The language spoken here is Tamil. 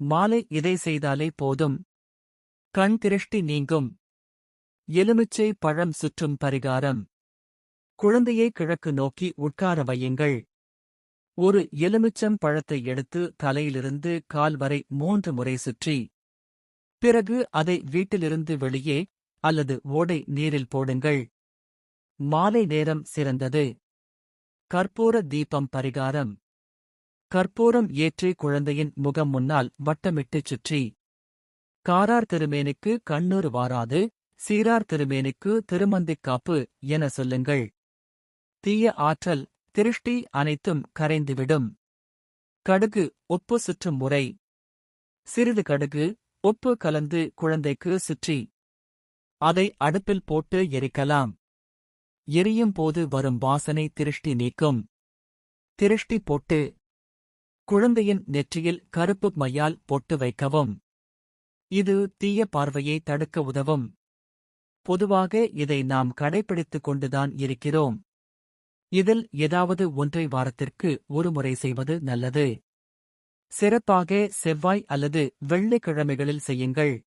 மாலை இதை செய்தாலே போதும். கண் திருஷ்டி நீங்கும். எலுமிச்சை பழம் சுற்றும் பரிகாரம். குழந்தையை கிழக்கு நோக்கி உட்கார வையுங்கள். ஒரு எலுமிச்சம் பழத்தை எடுத்து தலையிலிருந்து கால் வரை மூன்று முறை சுற்றி. பிறகு அதை வீட்டிலிருந்து வெளியே அல்லது ஓடை நீரில் போடுங்கள். மாலை நேரம் சிறந்தது. கற்பூர தீபம் பரிகாரம். கற்பூரம் ஏற்றி குழந்தையின் முகம் முன்னால் வட்டமிட்டுச் சுற்றி. காரார் திருமேனிக்கு கண்ணூர் வாராது சீரார் திருமேனிக்கு திருமந்திக்காப்பு என சொல்லுங்கள். தீய ஆற்றல் திருஷ்டி அனைத்தும் கரைந்துவிடும். கடுகு உப்பு சுற்றும் முறை. சிறிது கடுகு உப்பு கலந்து குழந்தைக்கு சுற்றி. அதை அடுப்பில் போட்டு எரிக்கலாம். எரியும் போது வரும் வாசனை திருஷ்டி நீக்கும். திருஷ்டி போட்டு குழந்தையின் நெற்றியில் கருப்பு மையால் பொட்டு வைக்கவும். இது தீய பார்வையை தடுக்க உதவும். பொதுவாக இதை நாம் கடைபிடித்துக் கொண்டுதான் இருக்கிறோம். இதில் ஏதாவது ஒன்றை வாரத்திற்கு ஒருமுறை செய்வது நல்லது. சிறப்பாக செவ்வாய் அல்லது வெள்ளிக்கிழமைகளில் செய்யுங்கள்.